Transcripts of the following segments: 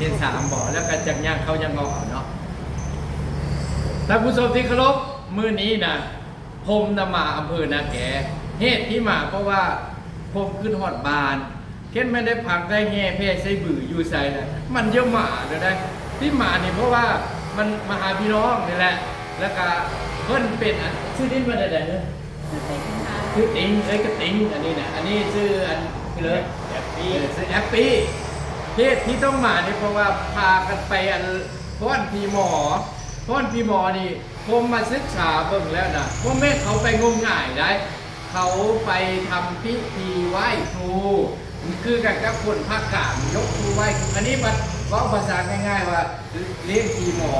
เรียนสามบ่อแล้วก็จากย่างเขายังงอเนาะท่านผู้ชมที่เคารพมื้อนี้นะผมนำมาอำเภอนาแกเหตุที่มาเพราะว่าผมขึ้นฮอดบานเข็นไม่ได้พักได้แห่เพศใส่บืออยู่ใส่นะมันเยอะหมาเลยได้ที่มานี่เพราะว่ามันมาหาพี่น้องนี่แหละ แล้วก็เพิ่นเป็นอันชื่อดินว่าใดๆเนอะชื่อติงเอ้ยก็ติงอันนี้นะอันนี้ชื่ออันนี่เลยแอปปี้ชื่อแอปปี้ เหตุที่ต้องมาเนี่ยเพราะว่าพากันไปอันพ้อนพีหมอพ้อนพีหมอนี่ผมมาศึกษาเบิ่งแล้วนะว่าแม่เขาไปงมง่ายได้ เขาไปทำพิธีไหว้ครูคือกับกับคนภาคกลางยกครูไหว้ครูอันนี้มันว่าภาษาง่ายๆว่าเลี้ยงพีหมอ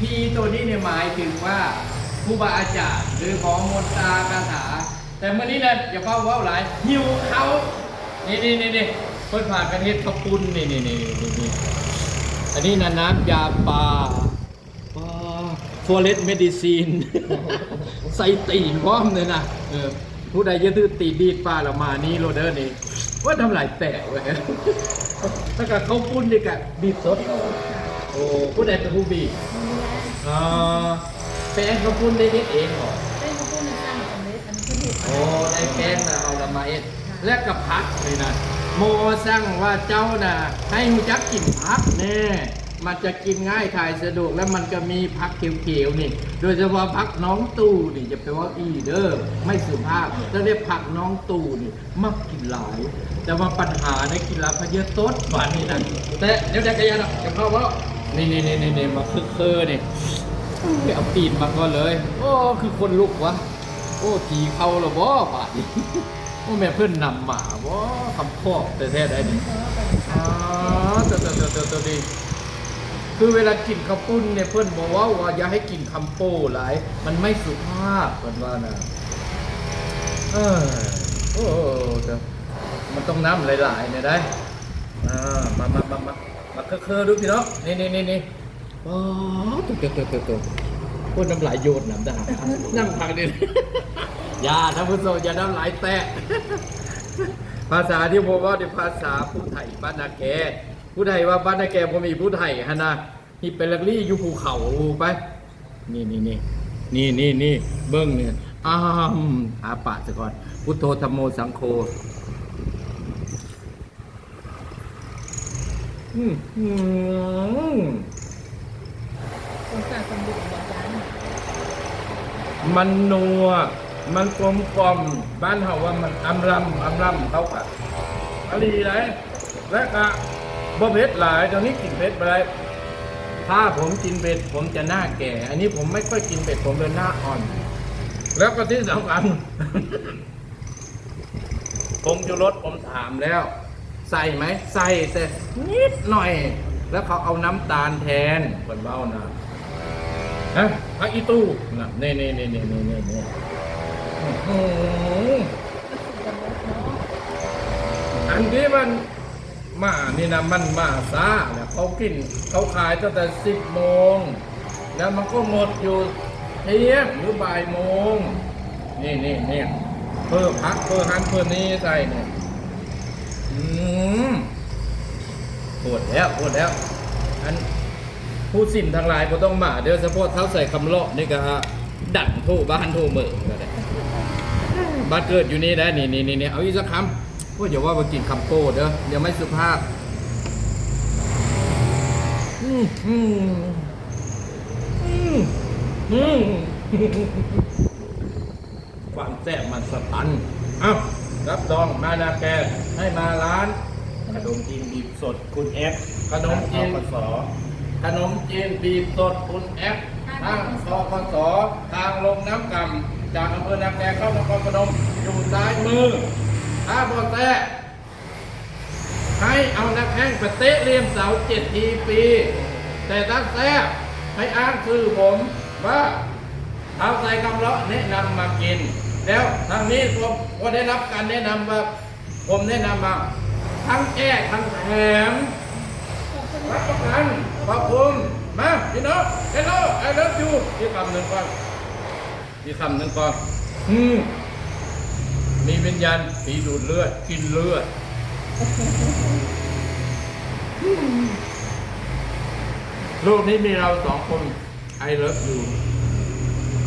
พีตัวนี้เนี่ยหมายถึงว่าครูบาอาจารย์หรือหมอมนตาคาถา แต่เมื่อนี้นะอย่าเฝ้าว้าหลายหิวเขานี่นี่นี่นี่ เพิ่นผ่านกันเฮ็ดข้าวปุ้นนี่นี่นี่นี่นี่อันนี้นะน้ำยาปลาปลาฟอเรสเมดิซีน ใส่ตีนพร้อมเลยนะเออผู้ใดจะตื้อตีดีดปลาเรามานี่โรเดอร์นี่ว่าทำลายแตกเว้ยถ้ากับข้าวปุ้นนี่กะบีบสดโอ้ผู้ใดเป็นผู้บีบอ่าแป้งข้าวปุ้นได้เฮ็ดเองเหรอโอ้ได้แป้งนะเอาละมาเอ็ดและกับพักเลยนะ โมสั่งว่าเจ้าน่ะให้หูจักกินพักแน่มันจะกินง่ายถ่ายสะดวกแล้วมันก็มีพักเขียวๆนี่ โดยเฉพาะพักน้องตู่นี่จะไปว่าอีเดอร์ไม่สุภาพถ้าเรียกผักน้องตู่นี่มักกินหลาย แต่ว่าปัญหาในกินลาพเยอะต้นบานนี้นะแต่เดี๋ยวจะกระยานจะเข้าว่านี่นี่นี่นี่มาคือเคอนี่เอาปีนมาก็เลย โอ้คือคนลุกวะโอ้ผีเขาหรอบ่บาดนี้ โอ้แม่เพื่อนนำหมาบ่คำพอกแต่แท้ได้นี่อ๋อตัวตัวตัวตัวตัวดีคือเวลากินข้าวปุ้นเนี่ยเพื่อนบอกว่าว่าอย่าให้กินคำโป้หลาย มันไม่สุภาพเพื่อนว่านะเออโอ้เดี๋ยวมันต้องน้ำหลายๆเนี่ยได้อ่ามามามามามาเคอะๆดูพี่น้องนี่นี่นี่นี่อ๋อตัวตัวตัวตัวตัวพูดน้ำลายโยนน้ำด่านั่งพักดิน อย่าท่านผู้ชมอย่าน้ำลายแตะ ภาษาที่ผมว่าในภาษาผู้ไทยบ้านนาแกผู้ไทยว่าบ้านนาแกผมมีผู้ไทยฮะนะที่เป็นลักลี่อยู่ภูเขาไป นี่นี่นี่นี่นี่นี่เบิ้งเนี่ยอ้ามหาปะซะก่อน พุทโธธรรมโมสังโฆอืมอืมมันนัว มันกลมกล่อมบ้านเฮาว่ามันอำลำอำลำเขาค่ะอะไรเลยและกะบ่เผ็ดหลายตอนนี้กินเผ็ดไปเลยถ้าผมกินเผ็ดผมจะหน้าแก่ อันนี้ผมไม่ค่อยกินเผ็ดผมเลยหน้าอ่อน แล้วก็ที่สำคัญผมจะลดผมถามแล้ว ใส่ไหมใส่แต่นิดหน่อย แล้วเขาเอาน้ำตาลแทนคนเบ้านะฮะพระอีตู้น่ะเน่เน่เน่เน่เน่เน่ เน่อื้อหืออันที่มันมานี่นะมันมาซาเนี่ยเขากินเขาขายตั้งแต่สิบโมง แล้วมันก็หมดอยู่เที่ยงหรือบ่ายโมง นี่นี่นี่เพิ่มพักเพิ่มหันเพิ่มนี้ใส่เนี่ยอืมปวดแล้วปวดแล้ว อันผู้สินทางหลายก็ต้องมาเดี๋ยวเฉพาะเท้าใส่คำเลาะนี่ก็ฮะดั่นโทบ้านโทเมืองก็ได้ บ้าเกิดอยู่นี่ได้นี่นี่นี่นี่เอาอีกสักคำว่าอย่าว่าไปกินคำโป้เด้อเดี๋ยวไม่สุภาพอืมอืมอืมอืมความแซ่บมันสตันเอ้ารับรองมานาแกให้มาร้าน ขนมจีนบีบสดคุณแอฟขนมจีนปสขนมจีนบีบสดคุณแอป ทางคอคสทางลงน้ำกำจากอำเภอนาแกเข้านครพนมอยู่ซ้ายมือ ถ้าบอแท้ให้เอานักแข้งไปเตะเลียมเสาเจ็ดทีปี แต่ถ้าแซ่บให้อ้างชื่อผมว่าเอาใส่คำเลาะแนะนำมากิน แล้วทางนี้ผมก็ได้รับการแนะนำว่าผมแนะนำมา ทั้งแก้ทั้งแถมรับประกันขอบคุณ พี่น้องเฮลโลไอเลิฟยูที่คำหนึ่งก่อนที่คำหนึ่งก่อนอืมมีวิญญาณผีดูดเลือดกินเลือดโลกนี้มีเราสองคน I love you